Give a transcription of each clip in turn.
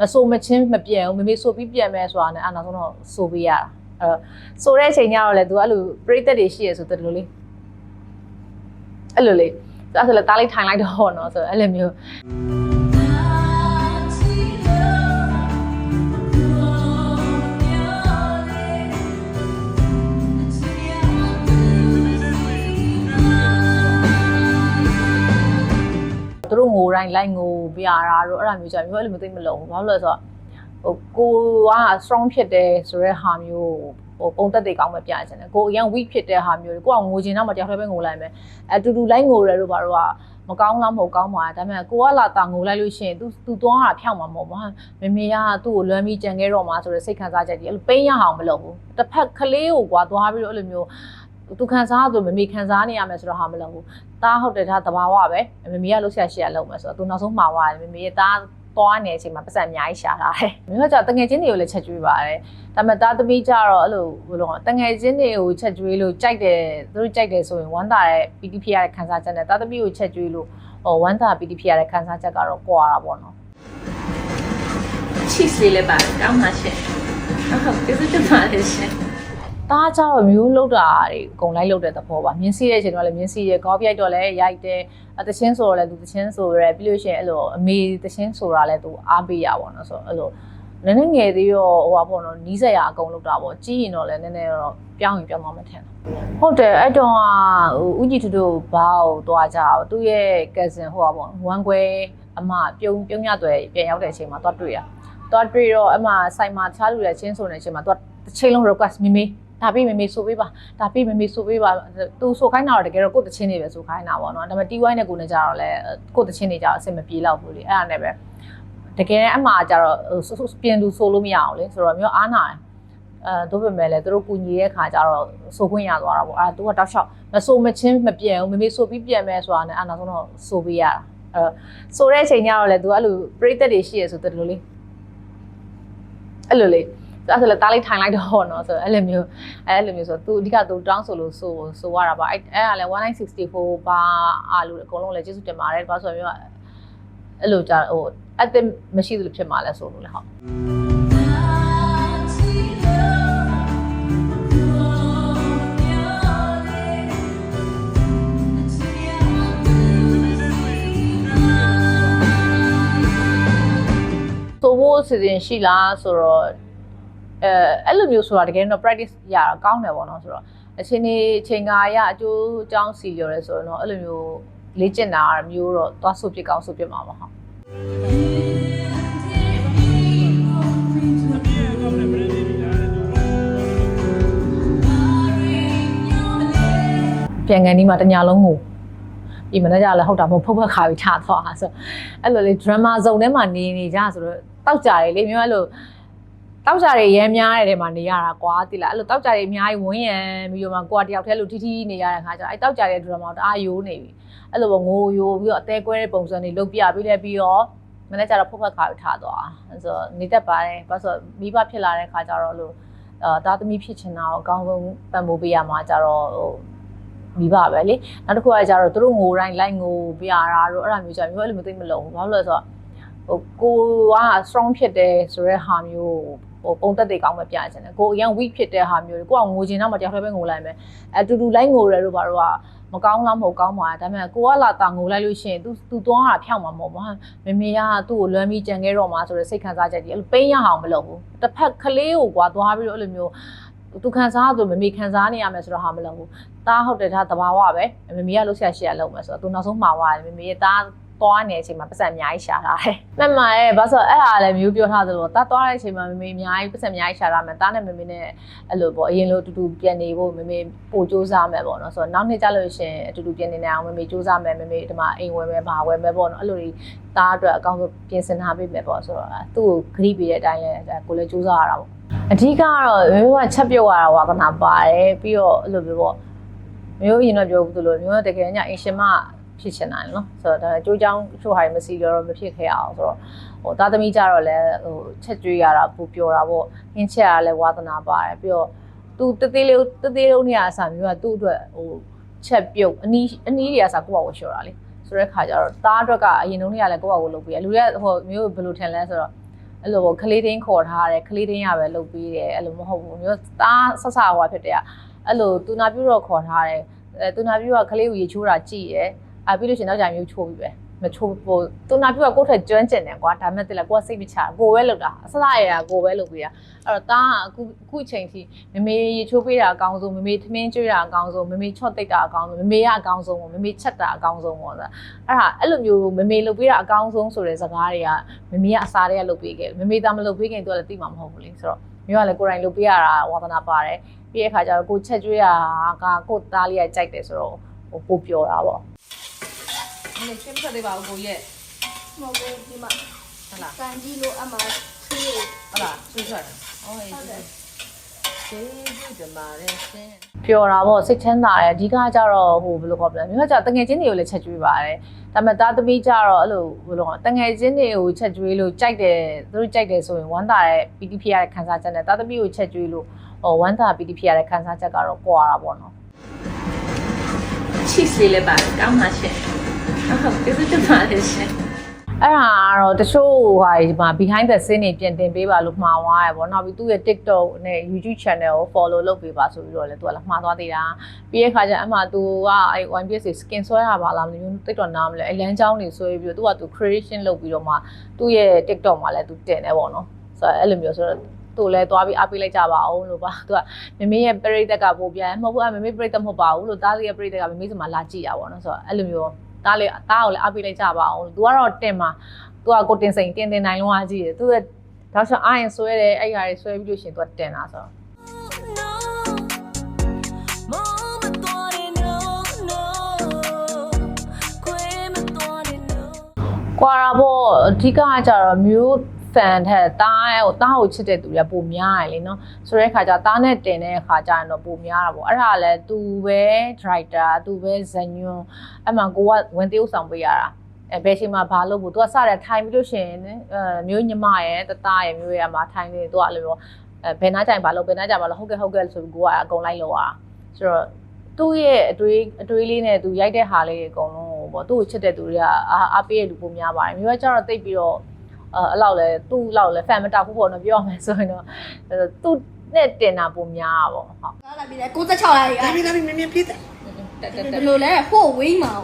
မဆိုမချင်းမပြန်ဘူးမမေဆိုပြီးပြန်မယ်ဆိုတာနဲ့အာနောက်ဆုံးတော့ဆိုပေးရတာအဲတော့ဆိုတဲ့အချိန်ကျတော့လေ तू အဲ့လိုပြိသက်တွေရှိရဆိုတော်တော်လေးအဲ့လိုလေးအဲ့ဆိုလေတားလေးထိုင်လိုက်တော့ဟောနော်ဆိုတော့အဲ့လိုမျိုး တို့ငိုတိုင်းလိုက်ငိုပြတာတော့အဲ့ဒါမျိုးကြာမျိုးအဲ့လိုမျိုးသိမလုံးဘူးဘာလို့လဲဆိုတော့ဟိုကိုက strong ဖြစ်တယ်ဆိုတဲ့ဟာမျိုးဟိုပုံသက်တွေကောင်းမှပြချင်တယ်ကိုအရင် weak ဖြစ်တဲ့ဟာမျိုးကိုကငိုချင်တော့မှတယောက်တည်းပဲငိုလိုက်မယ်အတူတူလိုက်ငိုတယ်လို့ဘာလို့ကမကောင်းလားမဟုတ်ကောင်းပါဒါပေမဲ့ကိုကလာတာငိုလိုက်လို့ရှိရင် तू तू သွားတာဖြောက်မှာမဟုတ်ဘူးဟာမမေကသူ့ကိုလွမ်းပြီးကြံခဲ့တော့မှာဆိုတဲ့စိတ်ခံစားချက်ကြီးအဲ့လိုပိန်းရအောင်မလုပ်ဘူးတစ်ဖက်ကလေးကိုကွာသွားပြီးတော့အဲ့လိုမျိုး သူခံစားဆိုမမေခံစားနေရမယ်ဆိုတော့ဟာမလုပ်ဘူးတားဟုတ်တယ်ဒါသဘာဝပဲမမေကလှုပ်ရှားရှက်လုပ်မယ်ဆိုတော့သူနောက်ဆုံးမှာသွားတယ်မမေရဲ့တားသွားနေတဲ့အချိန်မှာပတ်စံအများကြီးရှာလာတယ်။မြို့ကကြတငယ်ချင်းတွေကိုလည်းချက်ကျွေးပါတယ်။ဒါပေမဲ့တားသမီးကြတော့အဲ့လိုဘယ်လိုလဲတငယ်ချင်းတွေကိုချက်ကျွေးလို့ကြိုက်တယ်သူတို့ကြိုက်တယ်ဆိုရင်ဝမ်းသာတဲ့ PTP ရတဲ့ခန်းစားချက်နဲ့တားသမီးကိုချက်ကျွေးလို့ဟိုဝမ်းသာ PTP ရတဲ့ခန်းစားချက်ကတော့ကွာတာပေါ့နော် cheese လေးလည်းပါတယ်ကောင်းပါရှင်ဟုတ်ကျေးဇူးတင်ပါတယ်ရှင်။ တားကြတော့မျိုးလှုပ်တာတွေအကုန်လိုက်လှုပ်တဲ့သဘောပါ။မြင်းစီးတဲ့အချိန်တော့လည်းမြင်းစီးရဲကော်ပြိုက်တော့လည်းရိုက်တယ်။အတချင်းဆိုတော့လည်းသူတချင်းဆိုရဲပြီးလို့ရှိရင်အဲ့လိုအမေတချင်းဆိုတာလည်းသူအားပေးရပါတော့ဆိုတော့အဲ့လိုနည်းနည်းငယ်သေးတော့ဟိုပါပေါ့နော်နီးစက်ရအကုန်လှုပ်တာပေါ့ကြီးရင်တော့လည်းနည်းနည်းတော့ပြောင်းရင်ပြောင်းသွားမှထင်တယ်။ဟုတ်တယ်အဲ့တော့ဟိုဦးကြီးတူတူဘာကိုသွားကြအောင်သူ့ရဲ့ cousin ဟိုပါပေါ့ဝမ်ခွဲအမပြုံးပြုံးရသွဲပြန်ရောက်တဲ့အချိန်မှာသွားတွေ့ရ။သွားတွေ့တော့အမဆိုင်မှာတခြားလူတွေချင်းဆိုနေတဲ့အချိန်မှာသူကတစ်ချိန်လုံး request မိမိ ဒါပြီးမိမိဆိုပေးပါဒါပြီးမိမိဆိုပေးပါသူဆိုခိုင်းတာတော့တကယ်တော့ကိုယ့်တချင်းတွေပဲဆိုခိုင်းတာပေါ့နော်ဒါပေမဲ့ TY နဲ့ကိုနေကြတော့လဲကိုယ့်တချင်းတွေကြတော့အဆင်မပြေတော့ဘူးလေအဲ့ဒါနဲ့ပဲတကယ်အမှကြတော့ဟိုပြင်လူဆိုလို့မရအောင်လေဆိုတော့မျိုးအားနာတယ်အဲတို့ပဲမဲ့လေသူတို့ကူညီတဲ့ခါကျတော့ဆိုခွင့်ရသွားတာပေါ့အဲသူကတောက်လျှောက်မဆိုမချင်းမပြန်ဘူးမိမိဆိုပြီးပြန်မယ်ဆိုတာနဲ့အဲနောက်ဆုံးတော့ဆိုပေးရတာအဲဆိုတဲ့အချိန်ကျတော့လေသူအဲ့လိုပြိသက်တွေရှိရဆိုတော်တော်လေးအဲ့လိုလေး အဲ့ဆိုလေတားလေးထိုင်လိုက်တော့ဟောနော်ဆိုတော့အဲ့လိုမျိုးအဲ့လိုမျိုးဆိုသူအဓိကသူတောင်းဆိုလို့ဆိုဆိုရတာပါအဲ့အဲ့ကလည်း1964ပါအားလို့အကုန်လုံးလည်းကျေးဇူးတင်ပါတယ်ဘာဆိုမျိုးအဲ့လိုကြဟိုအသက်မရှိသလိုဖြစ်မှာလဲဆိုလို့လေဟုတ်ဆိုဖို့အစီအစဉ်ရှိလားဆိုတော့ အဲအဲ့လိုမျိုးဆိုတာတကယ်တော့ practice ရတာကောင်းတယ်ပေါ့နော်ဆိုတော့အချိန်ဒီအချိန်ကာရအကျိုးအကြောင်းစီလျော်ရဲဆိုတော့အဲ့လိုမျိုးလေ့ကျင့်တာမျိုးတော့သွားဆုဖြစ်ကောင်းဆုဖြစ်မှာပါဟုတ်ပြန်ကန်ဒီမှာတညာလုံးကိုဒီမနေ့ကလည်းဟုတ်တာမဟုတ်ဖုတ်ဖက်ခါပြီးထားသွားတာဆိုအဲ့လိုလေ drama zone ထဲမှာနေနေကြဆိုတော့တောက်ကြတယ်လေမျိုးအဲ့လို တောက်ကြတွေရဲများတဲ့ထဲမှာနေရတာကွာတိလားအဲ့လိုတောက်ကြတွေအများကြီးဝန်းရံပြီးတော့မှကိုကတယောက်တည်းလို့ထီးထီးနေရတဲ့ခါကျအဲ့တောက်ကြတဲ့ drama တအားယိုးနေပြီအဲ့လိုပဲငိုယိုးပြီးတော့အသေးကွဲတဲ့ပုံစံတွေလုတ်ပြပြီးလဲပြီးတော့မနေ့ကျတော့ဖုတ်ဖက်ခါပြီးထားသွားအဲ့ဆိုနေတတ်ပါတယ်ဘာလို့ဆိုမိဘဖြစ်လာတဲ့ခါကျတော့လို့အာသားသမီးဖြစ်ချင်တာကိုအကောင်းဆုံးပံ့ပိုးပေးရမှာကျတော့ဟိုမိဘပဲလေနောက်တစ်ခုကကြတော့သူတို့ငိုတိုင်းလိုက်ငိုပြတာတော့အဲ့ဒါမျိုးကြမျိုးအဲ့လိုမျိုးသိမလုံးဘူးဘာလို့လဲဆိုတော့ဟိုကိုက strong ဖြစ်တယ်ဆိုတဲ့ဟာမျိုး ဟိုပုံသက်တွေကောင်းမှပြချင်တယ်ကိုအရင် weak ဖြစ်တဲ့ဟာမျိုးကိုကငိုချင်တော့မှတယောက်တည်းပဲငိုလိုက်မယ်အတူတူလိုက်ငိုတယ်လို့ဘာလို့ကမကောင်းလားမဟုတ်ကောင်းပါဒါပေမဲ့ကိုကလာတာငိုလိုက်လို့ရှိရင် तू तू သွားတာဖြောက်မှာမဟုတ်ဘူးဟာမမေကသူ့ကိုလွမ်းပြီးကြံခဲ့တော့မှာဆိုတဲ့စိတ်ခံစားချက်ကြီးအဲ့လိုပိန်းရအောင်မလုပ်ဘူးတစ်ဖက်ကလေးကိုကွာသွားပြီးတော့အဲ့လိုမျိုးသူခံစားဆိုမမေခံစားနေရမယ်ဆိုတော့ဟာမလုပ်ဘူးတားဟုတ်တယ်ဒါသဘာဝပဲမမေကလှုပ်ရှားရှက်လုပ်မယ်ဆိုတော့သူနောက်ဆုံးမှာသွားတယ်မမေရဲ့တား သွားနေတဲ့အချိန်မှာပတ်စံအများကြီးရှာထားတယ်။မှန်ပါရဲ့ဘာလို့အဲ့ဒါလည်းမျိုးပြောထားသလိုတားသွားတဲ့အချိန်မှာမမေအများကြီးပတ်စံအများကြီးရှာထားမယ်တားနဲ့မမေနဲ့အဲ့လိုပေါ့အရင်လိုအတူတူပြန်နေဖို့မမေပို့စူးစမ်းမယ်ပေါ့နော်ဆိုတော့နောက်နေ့ကျလို့ရှင်အတူတူပြန်နေနေအောင်မမေစူးစမ်းမယ်မမေဒီမှာအိမ်ဝယ်မယ်ဘာဝယ်မယ်ပေါ့နော်အဲ့လိုတွေတားအတွက်အကောင့်ဆိုပြင်ဆင်ထားပေးမယ်ပေါ့ဆိုတော့သူ့ကိုဂရိပေးတဲ့အတိုင်းလည်းကိုလည်းစူးစမ်းရတာပေါ့အဓိကတော့မမေကချက်ပြုတ်ရတာဝါကနာပါတယ်ပြီးတော့အဲ့လိုမျိုးပေါ့မျိုးရင်တော့ပြောဘူးသလိုမျိုးတကယ်ညအင်ရှင်မ ဖြစ်ချင်တယ်နော်ဆိုတော့ဒါကြိုးချောင်းချို့ဟာမစီရောမဖြစ်ခဲ့အောင်ဆိုတော့ဟိုသားသမီးကြတော့လဲဟိုချက်ကျွေးရတာပူပြောတာပေါ့ဟင်းချက်ရလဲဝါသနာပါတယ်ပြီးတော့သူတသေးလေးတသေးလေးနေရာအစားမျိုးကသူ့အတွက်ဟိုချက်ပြုတ်အနီးအနီးတွေအစားကိုယ့်ဘာကိုလျှော်တာလေဆိုတဲ့ခါကျတော့သားအတွက်ကအရင်တုန်းကလည်းကိုယ့်ဘာကိုလုပ်ပြီးလူတွေကဟိုမျိုးဘယ်လိုထင်လဲဆိုတော့အဲ့လိုခလေးတင်းခေါ်ထားတယ်ခလေးတင်းရပဲလုပ်ပြီးတယ်အဲ့လိုမဟုတ်ဘူးမျိုးသားဆဆဟွာဖြစ်တယ်ကအဲ့လိုတူနာပြူတော့ခေါ်ထားတယ်အဲတူနာပြူကခလေးကိုရေချိုးတာကြည့်ရယ် အာပြီးလို့ရှိရင်နောက်ကြမျိုးချိုးပြီးပဲမချိုးဖို့တူနာပြူကကိုယ့်ထက်ကျွမ်းကျင်တယ်ကွာဒါမဲ့တည်းလဲကိုကစိတ်မချကိုပဲလုပ်တာအဆဆရရကိုပဲလုပ်ပြီးတာအဲ့တော့တာကအခုအခုချိန်ထိမမေရေချိုးပေးတာအကောင်းဆုံးမမေသမင်းကျွေးတာအကောင်းဆုံးမမေချော့တိတ်တာအကောင်းဆုံးမမေကအကောင်းဆုံးပေါ့မမေချက်တာအကောင်းဆုံးပေါ့အဲ့ဒါအဲ့လိုမျိုးမမေလုပ်ပေးတာအကောင်းဆုံးဆိုတဲ့စကားတွေကမမေကအစားတွေကလုပ်ပေးခဲ့မမေသားမလုပ်ပေးခင်သူကလည်းသိမှာမဟုတ်ဘူးလေဆိုတော့မျိုးကလည်းကိုယ်တိုင်လုပ်ပေးရတာဝါသနာပါတယ်ပြီးတဲ့အခါကျတော့ကိုချက်ကျွေးတာကကိုသားလေးကကြိုက်တယ်ဆိုတော့ဟိုပို့ပြောတာပေါ့ နည်းနည်းချင်းမဆက်သေးပါဘူးကိုရဲ့မဟုတ်ဘူးဒီမှာဟုတ်လားကန်ကြီးလိုအမှဆွေးဟုတ်လားဆွေးထွက်တယ်အော်ဟေးဟုတ်တယ်ကျေးဇူးတင်ပါတယ်ရှင်ပျော်တာပေါ့စိတ်ချမ်းသာတယ်အဓိကကျတော့ဟိုဘယ်လိုခေါ်မလဲမြို့ကကျတငယ်ချင်းတွေကိုလည်းချက်ကျွေးပါတယ်ဒါပေမဲ့သားသမီးကျတော့အဲ့လိုဘယ်လိုခေါ်တငယ်ချင်းတွေကိုချက်ကျွေးလို့ကြိုက်တယ်သူတို့ကြိုက်တယ်ဆိုရင်ဝမ်းသာတဲ့ပီတိဖြစ်ရတဲ့ခံစားချက်နဲ့သားသမီးကိုချက်ကျွေးလို့ဟိုဝမ်းသာပီတိဖြစ်ရတဲ့ခံစားချက်ကတော့ကွာတာပေါ့နော် cheese လေးလည်းပါတယ်ကောင်းပါရှင် ဟုတ်ကျေးဇူးတင်ပါတယ်ရှင်အဲ့ဒါကတော့တချို့ဟာဒီမှာ behind the scene တွေပြင်တင်ပေးပါလို့မှာသွားရပေါ့နောက်ပြီးသူ့ရဲ့ TikTok နဲ့ YouTube channel ကို follow လုပ်ပေးပါဆိုပြီးတော့လည်းသူကလည်းမှာသွားသေးတာပြီးရဲ့ခါကျအမှသူကအဲ့ YPS skin ဆွဲရပါလားမသိဘူး TikTok နားမလဲအလန်းချောင်းတွေဆွဲပြီးတော့သူကသူ creation လုပ်ပြီးတော့မှသူ့ရဲ့ TikTok မှာလည်းသူတင်တယ်ပေါ့နော်ဆိုတော့အဲ့လိုမျိုးဆိုတော့သူ့လည်းသွားပြီးအားပေးလိုက်ကြပါအောင်လို့ပါသူကမမေရဲ့ပရိသတ်ကပို့ပြန်မဟုတ်ဘူးအမမေပရိသတ်မဟုတ်ပါဘူးလို့တားလေးရဲ့ပရိသတ်ကမမေစီမှာလာကြည့်တာပေါ့နော်ဆိုတော့အဲ့လိုမျိုး တားလေးတားကိုလည်းအားပေးလိုက်ကြပါအောင်လို့သူကတော့တင်မှာသူကကိုတင်စိန်တင်တင်နိုင်လုံးအားကြီးတယ်သူကတောက်ချောင်းအားရင်ဆွဲတယ်အဲ့ဟာတွေဆွဲပြီးလို့ရှရင်သူကတင်တာဆိုတော့ကွာတာပေါ့အဓိကကကြတော့မျိုး fan ထက်တားကိုတားကိုချစ်တဲ့သူတွေကပိုများရယ်လေနော်ဆိုတဲ့အခါကျတားနဲ့တင်တဲ့အခါကျရင်တော့ပိုများတာပေါ့အဲ့ဒါလည်းသူပဲ director သူပဲဇညွန်အဲ့မှာကိုကဝင်သေးဥဆောင်ပေးရတာအဲဘယ်ချိန်မှာဘာလုပ်ဖို့ तू ကစတဲ့ထိုင်ပြီးလို့ရှိရင်အဲမျိုးညမရဲ့တသားရဲ့မျိုးရမှာထိုင်နေ तू ကလည်းပြောအဲဘယ်နာကြိုင်ဘာလုပ်ဘယ်နာကြိုင်ဘာလုပ်ဟုတ်ကဲ့ဟုတ်ကဲ့ဆိုပြီးကိုကအကုန်လိုက်လို့อ่ะဆိုတော့သူ့ရဲ့အတွေးအတွေးလေးနဲ့သူရိုက်တဲ့ဟာလေးတွေအကုန်လုံးပေါ့သူ့ကိုချစ်တဲ့သူတွေကအားအားပေးရလူပုံများပါတယ်မျိုးကကျတော့တိတ်ပြီးတော့ အဲ့လောက်လဲသူ့လောက်လဲ fan မတောက်ဘူးပေါ့နော်ပြောရမယ်ဆိုရင်တော့သူ့နဲ့တင်တာပုံများอ่ะပေါ့ဟုတ်လာလာပြီလေ96လာပြီအာမင်းသမီးမင်းမင်းပြေးတယ်တက်တက်တက်ဘယ်လိုလဲဟိုဝိန်းမှာဩ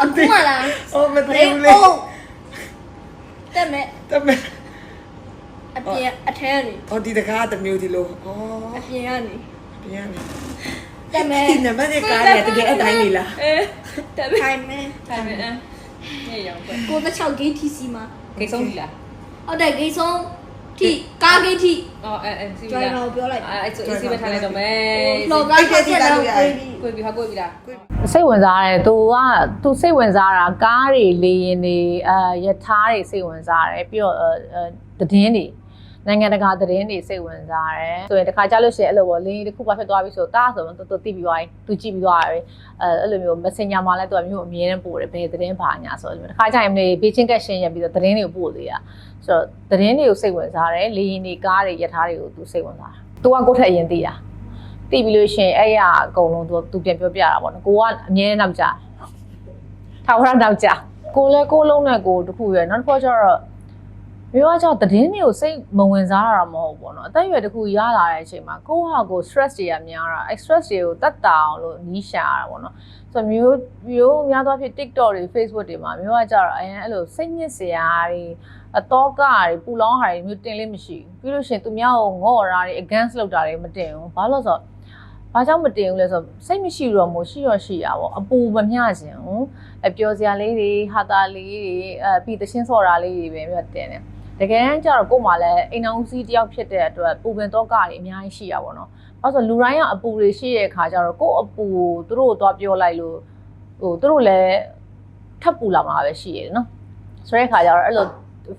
အခုမှလားဩမသိဘူးလေတက်မဲ့တက်မဲ့အပြင်အထဲကနေဩဒီတကားတမျိုးဒီလိုဩအပြင်ကနေအပြင်ကနေတက်မဲ့ဒီနံပါတ်ကလည်းတကယ်အတိုင်းလေလားအဲတက်မဲ့ time နဲ့ time နဲ့ နေရောကွကို16ဂိတ် TC မှာဂိတ်ဆုံးပြီလားဟုတ်တယ်ဂိတ်ဆုံး ထိကားဂိတ်ထိအော်အဲအဲစီးကျွပြီမ်းလားတော်ပြောလိုက်အဲအဲ့ဆိုစီးပဲထားလိုက်တော့မယ်လော်ကားချက်ချက်တော့ပြေးပြီကိုပြီဟာကိုပြီလားစိတ်ဝင်စားတယ်သူကသူစိတ်ဝင်စားတာကားတွေလေရင်တွေအာရထားတွေစိတ်ဝင်စားတယ်ပြီးတော့အဲအဲသတင်းတွေ နိုင်ငံတကာသတင်းတွေစိတ်ဝင်စားတယ်ဆိုရင်တခါကြလို့ရှိရင်အဲ့လိုပေါ့လင်းတစ်ခုပါဖြစ်သွားပြီဆိုတာဆိုတော့သူသူသိပြီးသွားပြီသူကြည့်ပြီးသွားတယ်အဲအဲ့လိုမျိုး Messenger မှာလည်းသူကမျိုးအမြဲတမ်းပို့တယ်ဘယ်သတင်းပါညာဆိုတော့တခါကြရင်လေဘေးချင်းကက်ရှင်းရပြီးတော့သတင်းတွေကိုပို့သေးတာဆိုတော့သတင်းတွေကိုစိတ်ဝင်စားတယ်လေရင်တွေကားတွေယထာတွေကိုသူစိတ်ဝင်စားတာသူကကိုယ့်ထက်အရင်သိတာတိပြီးလို့ရှိရင်အဲ့ရအကုန်လုံးသူသူပြန်ပြောပြတာပေါ့နော်ကိုကအမြဲနောက်ကြထာဝရနောက်ကြကိုလည်းကိုလုံးနဲ့ကိုတခုရယ်နောက်တစ်ခုကကျတော့ မျိုးကကျတော့သတင်းတွေကိုစိတ်မဝင်စားတာတော့မဟုတ်ဘူးပေါ့နော်အသက်အရွယ်တခုရလာတဲ့အချိန်မှာကိုဟာကို stress တွေကများတာအဲ့ stress တွေကိုတတ်တာအောင်လို့နီးရှာရတာပေါ့နော်ဆိုတော့မျိုးမျိုးများသောအားဖြင့် TikTok တွေ Facebook တွေမှာမျိုးကကျတော့အရင်အဲ့လိုစိတ်ညစ်စရာတွေအတော့ကတွေပူလောင်းဟာတွေမျိုးတင်လေးမရှိဘူးပြီးလို့ရှိရင်သူများကိုငေါ့တာတွေ against လုပ်တာတွေမတင်ဘူးဘာလို့လဲဆိုတော့ဘာကြောင့်မတင်ဘူးလဲဆိုတော့စိတ်မရှိတော့မို့ရှိတော့ရှိရပါဘောအပူမမျှခြင်းဘူးအပျော်စရာလေးတွေဟာတာလေးတွေအပြီးတချင်းစော်တာလေးတွေပဲမြတ်တင်တယ် တကယ်တမ်းကျတော့ကို့မှာလည်းအိမ်အောင်စီးတယောက်ဖြစ်တဲ့အတွက်ပူပင်တော့ကတွေအများကြီးရှိရပါတော့။ဘာလို့ဆိုလူတိုင်းကအပူတွေရှိရဲ့ခါကျတော့ကို့အပူကိုသူတို့ကိုသွားပြောလိုက်လို့ဟိုသူတို့လည်းထပ်ပူလာမှာပဲရှိရနော်။ဆိုတဲ့ခါကျတော့အဲ့လို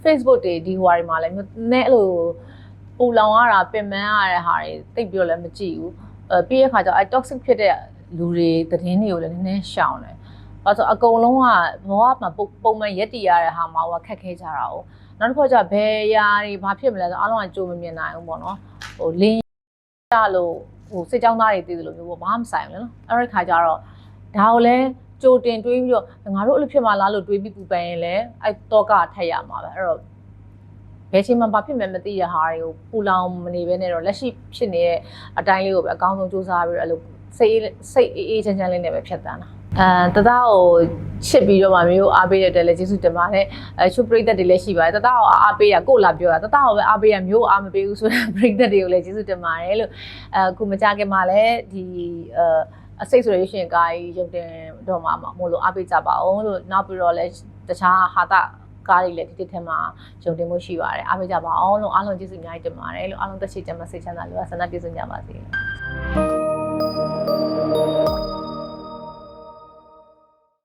Facebook တွေဒီဟွာတွေမှာလည်းနည်းအဲ့လိုပူလောင်ရတာပင်ပန်းရတဲ့ဟာတွေတိတ်ပြောလည်းမကြည့်ဘူး။အဲပြီးရခါကျတော့အဲ toxic ဖြစ်တဲ့လူတွေသတင်းတွေကိုလည်းနည်းနည်းရှောင်တယ်။ ဘာလို့ဆိုအကုန်လုံးကဘဝမှာပုံပုံမှန်ရက်တည်ရတဲ့ဟာမှာဟိုခက်ခဲကြတာ哦။နောက်တစ်ခါကျဘယ်ຢာတွေဘာဖြစ်မလဲဆိုအားလုံးကကြိုမမြင်နိုင်ဘူးပေါ့နော်။ဟိုလင်းရလို့ဟိုစစ်ကြောင်းသားတွေတည်တယ်လို့မျိုးပေါ့ဘာမှမဆိုင်ဘူးလေနော်။အဲ့ဒီခါကျတော့ဒါကိုလည်းကြိုတင်တွေးပြီးတော့ငါတို့အဲ့လိုဖြစ်မှလားလို့တွေးပြီးပူပန်ရင်လည်းအဲ့တော့ကထက်ရမှာပဲအဲ့တော့ဘယ်ချိန်မှဘာဖြစ်မှန်းမသိရဟာတွေကိုပူလောင်မနေဘဲနဲ့တော့လက်ရှိဖြစ်နေတဲ့အတိုင်းလေးကိုပဲအကောင်းဆုံးစူးစမ်းပြီးတော့အဲ့လိုစိတ်စိတ်အေးအေးချမ်းချမ်းလေးနဲ့ပဲဖြတ်တန်းတာ အဲတသားကိုချစ်ပြီးတော့မှမျိုးအားပေးတဲ့အတွက်လည်းကျေးဇူးတင်ပါတယ်အဲချူပရိသတ်တွေလည်းရှိပါတယ်တသားကိုအားပေးတာကို့လာပြောတာတသားကိုပဲအားပေးရမျိုးအားမပေးဘူးဆိုတော့ပရိသတ်တွေကိုလည်းကျေးဇူးတင်ပါတယ်လို့အဲခုမကြခင်မှာလည်းဒီအဲအစိတ်ဆိုရရှင်ကားကြီးရုပ်တင်တော့မှာမို့လို့အားပေးကြပါအောင်လို့နောက်ပြီးတော့လည်းတခြားဟာတာကားတွေလည်းဒီတစ်ထက်မှာရုံတင်မှုရှိပါတယ်အားပေးကြပါအောင်လို့အားလုံးကျေးဇူးအများကြီးတင်ပါတယ်လို့အားလုံးတက်ရှိကြမှာစိတ်ချမ်းသာလို့ဆန္ဒပြည့်စုံကြပါစေ